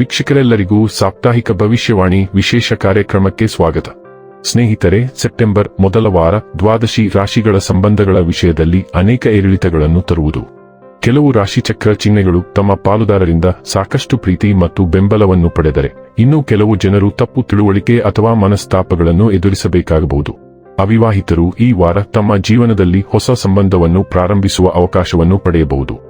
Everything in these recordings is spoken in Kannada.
ವೀಕ್ಷಕರೆಲ್ಲರಿಗೂ ಸಾಪ್ತಾಹಿಕ ಭವಿಷ್ಯವಾಣಿ ವಿಶೇಷ ಕಾರ್ಯಕ್ರಮಕ್ಕೆ ಸ್ವಾಗತ. ಸ್ನೇಹಿತರೆ, ಸೆಪ್ಟೆಂಬರ್ ಮೊದಲ ವಾರ ದ್ವಾದಶಿ ರಾಶಿಗಳ ಸಂಬಂಧಗಳ ವಿಷಯದಲ್ಲಿ ಅನೇಕ ಏರಿಳಿತಗಳನ್ನು ತರುವುದು. ಕೆಲವು ರಾಶಿಚಕ್ರ ಚಿಹ್ನೆಗಳು ತಮ್ಮ ಪಾಲುದಾರರಿಂದ ಸಾಕಷ್ಟು ಪ್ರೀತಿ ಮತ್ತು ಬೆಂಬಲವನ್ನು ಪಡೆದರೆ, ಇನ್ನು ಕೆಲವು ಜನರು ತಪ್ಪು ತಿಳುವಳಿಕೆ ಅಥವಾ ಮನಸ್ತಾಪಗಳನ್ನು ಎದುರಿಸಬೇಕಾಗಬಹುದು. ಅವಿವಾಹಿತರು ಈ ವಾರ ತಮ್ಮ ಜೀವನದಲ್ಲಿ ಹೊಸ ಸಂಬಂಧವನ್ನು ಪ್ರಾರಂಭಿಸುವ ಅವಕಾಶವನ್ನು ಪಡೆಯಬಹುದು.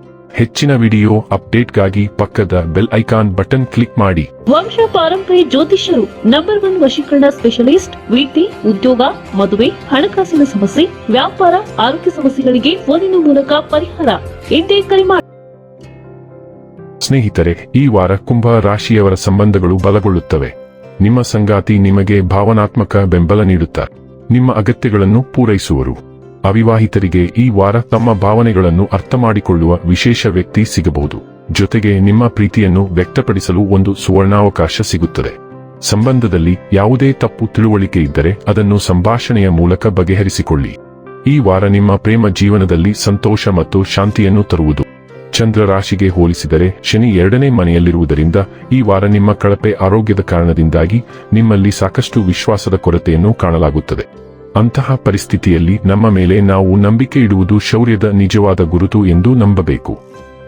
ಹೆಚ್ಚಿನ ವಿಡಿಯೋ ಅಪ್ಡೇಟ್ಗಾಗಿ ಪಕ್ಕದ ಬೆಲ್ ಐಕಾನ್ ಬಟನ್ ಕ್ಲಿಕ್ ಮಾಡಿ. ವಂಶ ಪಾರಂಪರಿ ಜ್ಯೋತಿಷ್ಯರು ನಂಬರ್ ಒನ್ ವಶೀಕರಣ ಸ್ಪೆಷಲಿಸ್ಟ್ ವೃತ್ತಿ ಉದ್ಯೋಗ ಮದುವೆ ಹಣಕಾಸಿನ ಸಮಸ್ಯೆ ವ್ಯಾಪಾರ ಆರೋಗ್ಯ ಸಮಸ್ಯೆಗಳಿಗೆ ಫೋನಿನ ಮೂಲಕ ಪರಿಹಾರ. ಇಂದೇ ಕರೆ ಮಾಡಿ ಸ್ನೇಹಿತರೆ ಈ ವಾರ ಕುಂಭ ರಾಶಿಯವರ ಸಂಬಂಧಗಳು ಬಲಗೊಳ್ಳುತ್ತವೆ. ನಿಮ್ಮ ಸಂಗಾತಿ ನಿಮಗೆ ಭಾವನಾತ್ಮಕ ಬೆಂಬಲ ನೀಡುತ್ತಾರೆ ನಿಮ್ಮ ಅಗತ್ಯಗಳನ್ನು ಪೂರೈಸುವರು. ಅವಿವಾಹಿತರಿಗೆ ಈ ವಾರ ತಮ್ಮ ಭಾವನೆಗಳನ್ನು ಅರ್ಥಮಾಡಿಕೊಳ್ಳುವ ವಿಶೇಷ ವ್ಯಕ್ತಿ ಸಿಗಬಹುದು. ಜೊತೆಗೆ ನಿಮ್ಮ ಪ್ರೀತಿಯನ್ನು ವ್ಯಕ್ತಪಡಿಸಲು ಒಂದು ಸುವರ್ಣಾವಕಾಶ ಸಿಗುತ್ತದೆ. ಸಂಬಂಧದಲ್ಲಿ ಯಾವುದೇ ತಪ್ಪು ತಿಳುವಳಿಕೆ ಇದ್ದರೆ ಅದನ್ನು ಸಂಭಾಷಣೆಯ ಮೂಲಕ ಬಗೆಹರಿಸಿಕೊಳ್ಳಿ. ಈ ವಾರ ನಿಮ್ಮ ಪ್ರೇಮ ಜೀವನದಲ್ಲಿ ಸಂತೋಷ ಮತ್ತು ಶಾಂತಿಯನ್ನು ತರುವುದು. ಚಂದ್ರ ರಾಶಿಗೆ ಹೋಲಿಸಿದರೆ ಶನಿ ಎರಡನೇ ಮನೆಯಲ್ಲಿರುವುದರಿಂದ ಈ ವಾರ ನಿಮ್ಮ ಕಳಪೆ ಆರೋಗ್ಯದ ಕಾರಣದಿಂದಾಗಿ ನಿಮ್ಮಲ್ಲಿ ಸಾಕಷ್ಟು ವಿಶ್ವಾಸದ ಕೊರತೆಯನ್ನು ಕಾಣಲಾಗುತ್ತದೆ. ಅಂತಹ ಪರಿಸ್ಥಿತಿಯಲ್ಲಿ ನಮ್ಮ ಮೇಲೆ ನಾವು ನಂಬಿಕೆ ಇಡುವುದು ಶೌರ್ಯದ ನಿಜವಾದ ಗುರುತು ಎಂದು ನಂಬಬೇಕು.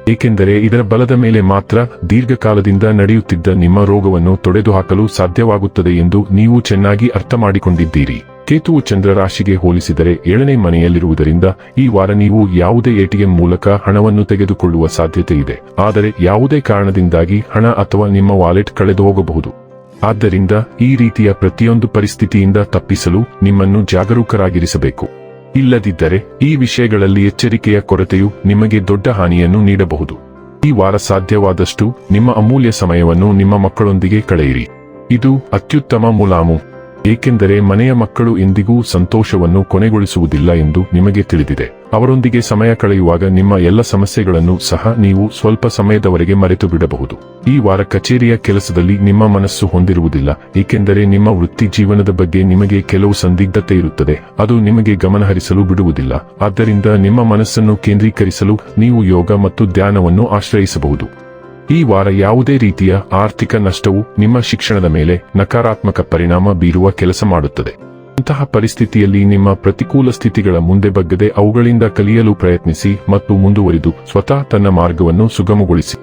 ಏಕೆಂದರೆ ಇದರ ಬಲದ ಮೇಲೆ ಮಾತ್ರ ದೀರ್ಘಕಾಲದಿಂದ ನಡೆಯುತ್ತಿದ್ದ ನಿಮ್ಮ ರೋಗವನ್ನು ತೊಡೆದುಹಾಕಲು ಸಾಧ್ಯವಾಗುತ್ತದೆ ಎಂದು ನೀವು ಚೆನ್ನಾಗಿ ಅರ್ಥ ಮಾಡಿಕೊಂಡಿದ್ದೀರಿ ಕೇತುವು ಚಂದ್ರ ರಾಶಿಗೆ ಹೋಲಿಸಿದರೆ ಏಳನೇ ಮನೆಯಲ್ಲಿರುವುದರಿಂದ ಈ ವಾರ ನೀವು ಯಾವುದೇ ಎಟಿಎಂ ಮೂಲಕ ಹಣವನ್ನು ತೆಗೆದುಕೊಳ್ಳುವ ಸಾಧ್ಯತೆ ಇದೆ ಆದರೆ ಯಾವುದೇ ಕಾರಣದಿಂದಾಗಿ ಹಣ ಅಥವಾ ನಿಮ್ಮ ವಾಲೆಟ್ ಕಳೆದು ಹೋಗಬಹುದು ಆದ್ದರಿಂದ ಈ ರೀತಿಯ ಪ್ರತಿಯೊಂದು ಪರಿಸ್ಥಿತಿಯಿಂದ ತಪ್ಪಿಸಲು ನಿಮ್ಮನ್ನು ಜಾಗರೂಕರಾಗಿರಿಸಬೇಕು. ಇಲ್ಲದಿದ್ದರೆ ಈ ವಿಷಯಗಳಲ್ಲಿ ಎಚ್ಚರಿಕೆಯ ಕೊರತೆಯು ನಿಮಗೆ ದೊಡ್ಡ ಹಾನಿಯನ್ನು ನೀಡಬಹುದು. ಈ ವಾರ ಸಾಧ್ಯವಾದಷ್ಟು ನಿಮ್ಮ ಅಮೂಲ್ಯ ಸಮಯವನ್ನು ನಿಮ್ಮ ಮಕ್ಕಳೊಂದಿಗೆ ಕಳೆಯಿರಿ. ಇದು ಅತ್ಯುತ್ತಮ ಮುಲಾಮು. ಏಕೆಂದರೆ ಮನೆಯ ಮಕ್ಕಳು ಎಂದಿಗೂ ಸಂತೋಷವನ್ನು ಕೊನೆಗೊಳಿಸುವುದಿಲ್ಲ ಎಂದು ನಿಮಗೆ ತಿಳಿದಿದೆ. ಅವರೊಂದಿಗೆ ಸಮಯ ಕಳೆಯುವಾಗ ನಿಮ್ಮ ಎಲ್ಲ ಸಮಸ್ಯೆಗಳನ್ನು ಸಹ ನೀವು ಸ್ವಲ್ಪ ಸಮಯದವರೆಗೆ ಮರೆತು ಬಿಡಬಹುದು ಈ ವಾರ ಕಚೇರಿಯ ಕೆಲಸದಲ್ಲಿ ನಿಮ್ಮ ಮನಸ್ಸು ಹೊಂದಿರುವುದಿಲ್ಲ, ಏಕೆಂದರೆ ನಿಮ್ಮ ವೃತ್ತಿ ಜೀವನದ ಬಗ್ಗೆ ನಿಮಗೆ ಕೆಲವು ಸಂದಿಗ್ಧತೆ ಇರುತ್ತದೆ. ಅದು ನಿಮಗೆ ಗಮನಹರಿಸಲು ಬಿಡುವುದಿಲ್ಲ. ಆದ್ದರಿಂದ ನಿಮ್ಮ ಮನಸ್ಸನ್ನು ಕೇಂದ್ರೀಕರಿಸಲು ನೀವು ಯೋಗ ಮತ್ತು ಧ್ಯಾನವನ್ನು ಆಶ್ರಯಿಸಬಹುದು. ಈ ವಾರ ಯಾವುದೇ ರೀತಿಯ ಆರ್ಥಿಕ ನಷ್ಟವು ನಿಮ್ಮ ಶಿಕ್ಷಣದ ಮೇಲೆ ನಕಾರಾತ್ಮಕ ಪರಿಣಾಮ ಬೀರುವ ಕೆಲಸ ಮಾಡುತ್ತದೆ. ಇಂತಹ ಪರಿಸ್ಥಿತಿಯಲ್ಲಿ ನಿಮ್ಮ ಪ್ರತಿಕೂಲ ಸ್ಥಿತಿಗಳ ಮುಂದೆ ಬಗ್ಗದೆ ಅವುಗಳಿಂದ ಕಲಿಯಲು ಪ್ರಯತ್ನಿಸಿ ಮತ್ತು ಮುಂದುವರಿದು ಸ್ವತಃ ತನ್ನ ಮಾರ್ಗವನ್ನು ಸುಗಮಗೊಳಿಸಿ.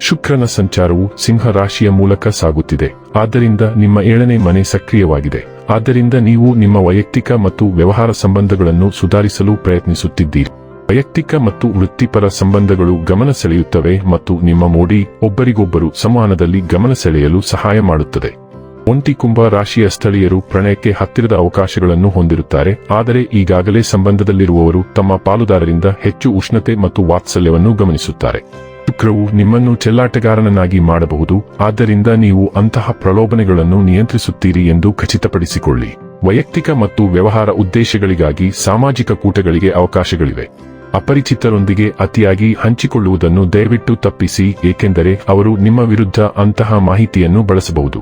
ಶುಕ್ರನ ಸಂಚಾರವು ಸಿಂಹ ರಾಶಿಯ ಮೂಲಕ ಸಾಗುತ್ತಿದೆ. ಆದ್ದರಿಂದ ನಿಮ್ಮ ಏಳನೇ ಮನೆ ಸಕ್ರಿಯವಾಗಿದೆ. ಆದ್ದರಿಂದ ನೀವು ನಿಮ್ಮ ವೈಯಕ್ತಿಕ ಮತ್ತು ವ್ಯವಹಾರ ಸಂಬಂಧಗಳನ್ನು ಸುಧಾರಿಸಲು ಪ್ರಯತ್ನಿಸುತ್ತಿದ್ದೀರಿ. ವೈಯಕ್ತಿಕ ಮತ್ತು ವೃತ್ತಿಪರ ಸಂಬಂಧಗಳು ಗಮನ ಸೆಳೆಯುತ್ತವೆ ಮತ್ತು ನಿಮ್ಮ ಮೋಡಿ ಒಬ್ಬರಿಗೊಬ್ಬರು ಸಂವಹನದಲ್ಲಿ ಗಮನ ಸೆಳೆಯಲು ಸಹಾಯ ಮಾಡುತ್ತದೆ. ಒಂಟಿ ಕುಂಭ ರಾಶಿಯ ಸ್ಥಳೀಯರು ಪ್ರಣಯಕ್ಕೆ ಹತ್ತಿರದ ಅವಕಾಶಗಳನ್ನು ಹೊಂದಿರುತ್ತಾರೆ, ಆದರೆ ಈಗಾಗಲೇ ಸಂಬಂಧದಲ್ಲಿರುವವರು ತಮ್ಮ ಪಾಲುದಾರರಿಂದ ಹೆಚ್ಚು ಉಷ್ಣತೆ ಮತ್ತು ವಾತ್ಸಲ್ಯವನ್ನು ಗಮನಿಸುತ್ತಾರೆ. ಶುಕ್ರವು ನಿಮ್ಮನ್ನು ಚೆಲ್ಲಾಟಗಾರನನ್ನಾಗಿ ಮಾಡಬಹುದು, ಆದ್ದರಿಂದ ನೀವು ಅಂತಹ ಪ್ರಲೋಭನೆಗಳನ್ನು ನಿಯಂತ್ರಿಸುತ್ತೀರಿ ಎಂದು ಖಚಿತಪಡಿಸಿಕೊಳ್ಳಿ. ವೈಯಕ್ತಿಕ ಮತ್ತು ವ್ಯವಹಾರ ಉದ್ದೇಶಗಳಿಗಾಗಿ ಸಾಮಾಜಿಕ ಕೂಟಗಳಿಗೆ ಅವಕಾಶಗಳಿವೆ. ಅಪರಿಚಿತರೊಂದಿಗೆ ಅತಿಯಾಗಿ ಹಂಚಿಕೊಳ್ಳುವುದನ್ನು ದಯವಿಟ್ಟು ತಪ್ಪಿಸಿ, ಏಕೆಂದರೆ ಅವರು ನಿಮ್ಮ ವಿರುದ್ಧ ಅಂತಹ ಮಾಹಿತಿಯನ್ನು ಬಳಸಬಹುದು.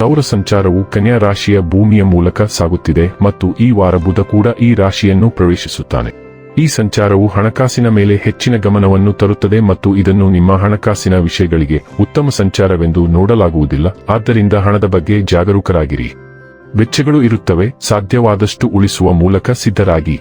ಸೌರ ಸಂಚಾರವು ಕನ್ಯಾ ರಾಶಿಯ ಭೂಮಿಯ ಮೂಲಕ ಸಾಗುತ್ತಿದೆ ಮತ್ತು ಈ ವಾರ ಬುಧ ಕೂಡ ಈ ರಾಶಿಯನ್ನು ಪ್ರವೇಶಿಸುತ್ತಾನೆ. ಈ ಸಂಚಾರವು ಹಣಕಾಸಿನ ಮೇಲೆ ಹೆಚ್ಚಿನ ಗಮನವನ್ನು ತರುತ್ತದೆ ಮತ್ತು ಇದನ್ನು ನಿಮ್ಮ ಹಣಕಾಸಿನ ವಿಷಯಗಳಿಗೆ ಉತ್ತಮ ಸಂಚಾರವೆಂದು ನೋಡಲಾಗುವುದಿಲ್ಲ, ಆದ್ದರಿಂದ ಹಣದ ಬಗ್ಗೆ ಜಾಗರೂಕರಾಗಿರಿ. ವೆಚ್ಚಗಳು ಇರುತ್ತವೆ, ಸಾಧ್ಯವಾದಷ್ಟು ಉಳಿಸುವ ಮೂಲಕ ಸಿದ್ಧರಾಗಿ.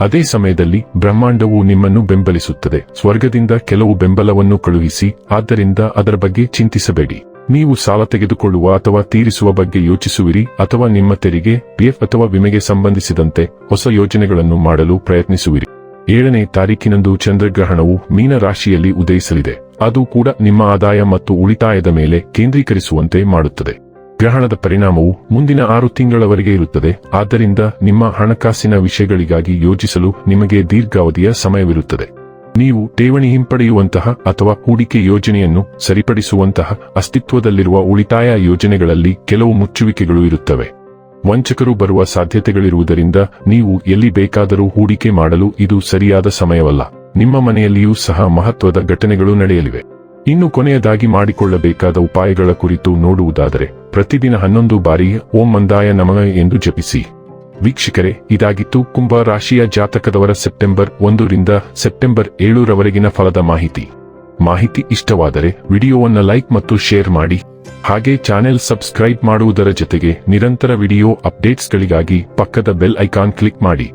ಅದೇ ಸಮಯದಲ್ಲಿ ಬ್ರಹ್ಮಾಂಡವು ನಿಮ್ಮನ್ನು ಬೆಂಬಲಿಸುತ್ತದೆ. ಸ್ವರ್ಗದಿಂದ ಕೆಲವು ಬೆಂಬಲವನ್ನು ಕಳುಹಿಸಿ, ಆದ್ದರಿಂದ ಅದರ ಬಗ್ಗೆ ಚಿಂತಿಸಬೇಡಿ. ನೀವು ಸಾಲ ತೆಗೆದುಕೊಳ್ಳುವ ಅಥವಾ ತೀರಿಸುವ ಬಗ್ಗೆ ಯೋಚಿಸುವಿರಿ, ಅಥವಾ ನಿಮ್ಮ ತೆರಿಗೆ, ಪಿಎಫ್ ಅಥವಾ ವಿಮೆಗೆ ಸಂಬಂಧಿಸಿದಂತೆ ಹೊಸ ಯೋಜನೆಗಳನ್ನು ಮಾಡಲು ಪ್ರಯತ್ನಿಸುವಿರಿ. ಏಳನೇ ತಾರೀಕಿನಂದು ಚಂದ್ರಗ್ರಹಣವು ಮೀನ ರಾಶಿಯಲ್ಲಿ ಉದಯಿಸಲಿದೆ. ಅದು ಕೂಡ ನಿಮ್ಮ ಆದಾಯ ಮತ್ತು ಉಳಿತಾಯದ ಮೇಲೆ ಕೇಂದ್ರೀಕರಿಸುವಂತೆ ಮಾಡುತ್ತದೆ. ಗ್ರಹಣದ ಪರಿಣಾಮವು ಮುಂದಿನ ಆರು ತಿಂಗಳವರೆಗೆ ಇರುತ್ತದೆ. ಆದ್ದರಿಂದ ನಿಮ್ಮ ಹಣಕಾಸಿನ ವಿಷಯಗಳಿಗಾಗಿ ಯೋಚಿಸಲು ನಿಮಗೆ ದೀರ್ಘಾವಧಿಯ ಸಮಯವಿರುತ್ತದೆ. ನೀವು ಠೇವಣಿ ಹಿಂಪಡೆಯುವಂತಹ ಅಥವಾ ಹೂಡಿಕೆ ಯೋಜನೆಯನ್ನು ಸರಿಪಡಿಸುವಂತಹ ಅಸ್ತಿತ್ವದಲ್ಲಿರುವ ಉಳಿತಾಯ ಯೋಜನೆಗಳಲ್ಲಿ ಕೆಲವು ಮುಚ್ಚುವಿಕೆಗಳು ಇರುತ್ತವೆ. ವಂಚಕರು ಬರುವ ಸಾಧ್ಯತೆಗಳಿರುವುದರಿಂದ ನೀವು ಎಲ್ಲಿ ಬೇಕಾದರೂ ಹೂಡಿಕೆ ಮಾಡಲು ಇದು ಸರಿಯಾದ ಸಮಯವಲ್ಲ. ನಿಮ್ಮ ಮನೆಯಲ್ಲಿಯೂ ಸಹ ಮಹತ್ವದ ಘಟನೆಗಳು ನಡೆಯಲಿವೆ. ಇನ್ನು ಕೊನೆಯದಾಗಿ ಮಾಡಿಕೊಳ್ಳಬೇಕಾದ ಉಪಾಯಗಳ ಕುರಿತು ನೋಡುವುದಾದರೆ, ಪ್ರತಿದಿನ ಹನ್ನೊಂದು ಬಾರಿ ಓಂ ಮಂದಾಯ ನಮಃ ಎಂದು ಜಪಿಸಿ. ವೀಕ್ಷಕರೇ, ಇದಾಗಿತ್ತು ಕುಂಭ ರಾಶಿಯ ಜಾತಕದವರ ಸೆಪ್ಟೆಂಬರ್ ಒಂದರಿಂದ ಸೆಪ್ಟೆಂಬರ್ ಏಳರವರೆಗಿನ ಫಲದ ಮಾಹಿತಿ. ಮಾಹಿತಿ ಇಷ್ಟವಾದರೆ ವಿಡಿಯೋವನ್ನು ಲೈಕ್ ಮತ್ತು ಶೇರ್ ಮಾಡಿ. ಹಾಗೆ ಚಾನೆಲ್ ಸಬ್ಸ್ಕ್ರೈಬ್ ಮಾಡುವುದರ ಜೊತೆಗೆ ನಿರಂತರ ವಿಡಿಯೋ ಅಪ್ಡೇಟ್ಸ್ಗಳಿಗಾಗಿ ಪಕ್ಕದ ಬೆಲ್ ಐಕಾನ್ ಕ್ಲಿಕ್ ಮಾಡಿ.